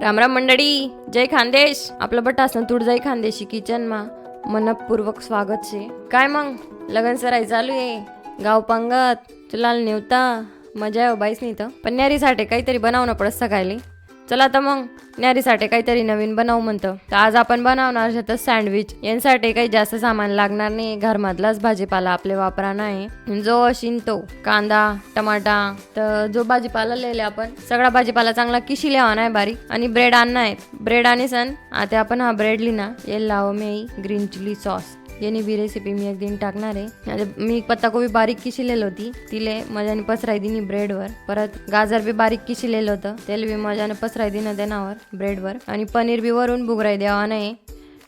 रामराम मंडळी जय खानदेश. आपलं बट असं तुड जय खानदेशी किचन मा मनपूर्वक स्वागत शे. काय मग? लगन सराई चालू आहे. गाव पंगत. तुला नेवता. मजा आहे हो बाईस नाही तर पन्यारीसाठी काहीतरी बनवणं पडत सकाळी. चला तर मग न्यारीसाठी काहीतरी नवीन बनवू म्हणतं. तर आज आपण बनवणार शेतात सँडविच. यांसाठी काही जास्त सामान लागणार नाही. घरमधलाच भाजीपाला आपले वापराना आहे. जो अशीन तो कांदा टमाटा तर जो भाजीपाला लिहिले आपण सगळा भाजीपाला चांगला किशी लिहावा नाही बारीक? आणि ब्रेड आणणं आहे ब्रेड आणि सन आता आपण हा ब्रेड लिहिना ये लाव मेई ग्रीन चिली सॉस. याने बी रेसिपी मी एक दिन टाकणार आहे मी पत्ताकोबी बारीक किशिलेली होती तिले मजाने पसराय दिनी ब्रेडवर परत गाजर बी बारीक किशिलेलं होतं तेल बी मजाने पसराय दिनं देण्यावर ब्रेडवर आणि पनीर बी वरून बुगराय द्यावा नाही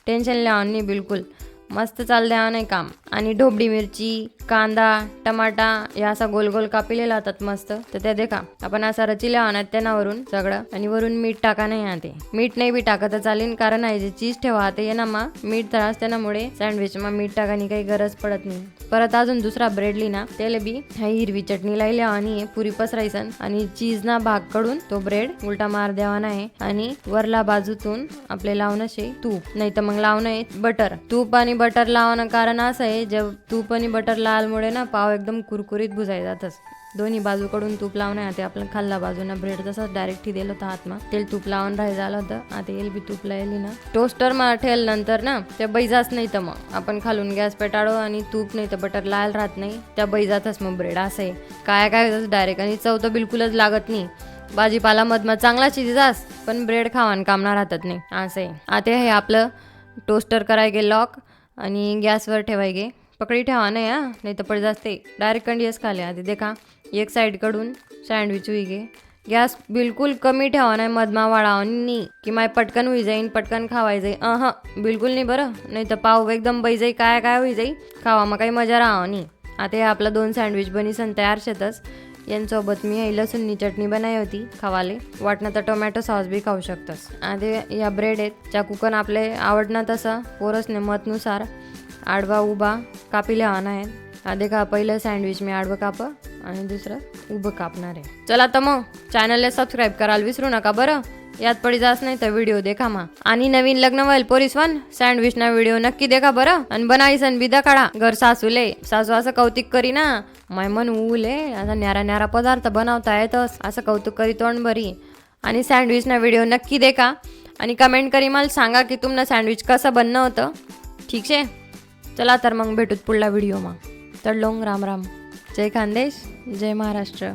टेन्शन लावा नाही बिलकुल मस्त चाल द्यावा नाही काम आणि ढोबळी मिरची कांदा टमाटा या असा गोल गोल कापिलेला होतात मस्त. तर त्या देखा आपण असा रचिल्या आणत त्यानावरून सगळं. आणि वरून मीठ टाका नाही आते मीठ नाही बी टाकत तर चालेल कारण आहे जे चीज ठेवा ते ना मा मीठ त्रास त्यामुळे सँडविच मा मीठ टाकानी काही गरज पडत नाही. परत अजून दुसरा ब्रेड लिना त्याला बी हा हिरवी चटणी लायली आणि पुरी पसरायसन. आणि चीज ना भागकडून तो ब्रेड उलटा मार द्यावा नाही आणि वरला बाजूतून आपले लावणं शे तूप. नाही तर मग लावणं बटर तूप आणि बटर लावणं कारण असं आहे जब तूप आणि बटर लालमुळे ना पाव एकदम कुरकुरीत भुजाय जातच. दोन्ही बाजूकडून तूप लावणं आहे ते आपलं खाल्ला बाजूना ब्रेड तसंच डायरेक्ट दिलं होतं हातमा तेल तूप लावून राही झालं होतं आता येईल बी तूप लायली ना. टोस्टर मला ठेल नंतर ना त्या बैजाच नाही तर मग. आपण खालून गॅस पेटाळो आणि तूप नाही तर बटर लाल राहत नाही त्या बैजातच मग ब्रेड असं आहे. काय काय होतं डायरेक्ट आणि चव तर बिलकुलच लागत नाही. भाजीपाला मधमा चांगला चिजास पण ब्रेड खावान कामना राहतात नाही असं आहे. आता हे आपलं टोस्टर कराय गे लॉक आणि गॅसवर ठेवाय गे. पकडी ठेवा नाही हा नाही तर पड जास्ते डायरेक्ट कंडियस खाले आधी. देखा एक साईडकडून सँडविच होई गे. गॅस बिलकुल कमी ठेवा नाही मधमा वाढावा नी की माय पटकन होई जाईन पटकन खावाय जाई अह बिलकुल नाही बरं. नाही तर पाव एकदम बै जाई काय काय होई जाई खावा मग काही मजा राहा नाही आता हे आपलं दोन सँडविच बनीसन तयार शेतच यांसोबत मी हे लसूणनी चटणी बनाई होती खावाले. वाटणं तर टोमॅटो सॉस बी खाऊ शकतस. आधी या ब्रेड आहेत चाकूकन आपले आवडणं तसं पोरसने मतनुसार आडवा उभा कापी लिहावाना आहेत आधी का पहिलं सँडविच मी आडवं काप आणि दुसरं उभं कापणार आहे. चला तर मग चॅनलला सबस्क्राईब करायला विसरू नका बरं. यात पडी जास नाही तर व्हिडिओ देखा मा. आणि नवीन लग्न व्हायल पोरीसवन सँडविच ना व्हिडिओ नक्की देखा बरं. आणि बनाईसन बिदा काढा. घर सासूले सासू असं कौतिक करी ना माय मन उले असा न्यारा न्यारा पदार्थ बनवता येतस असं कौतुक करी तोंड बरी आणि सँडविच ना व्हिडिओ नक्की देखा. आणि कमेंट करी मला सांगा की तुमनं सँडविच कसं बनणं होतं? ठीक शे? चला तर मग भेटूत पुढला व्हिडिओ मग तर लोंग राम राम. जय खानदेश जय महाराष्ट्र.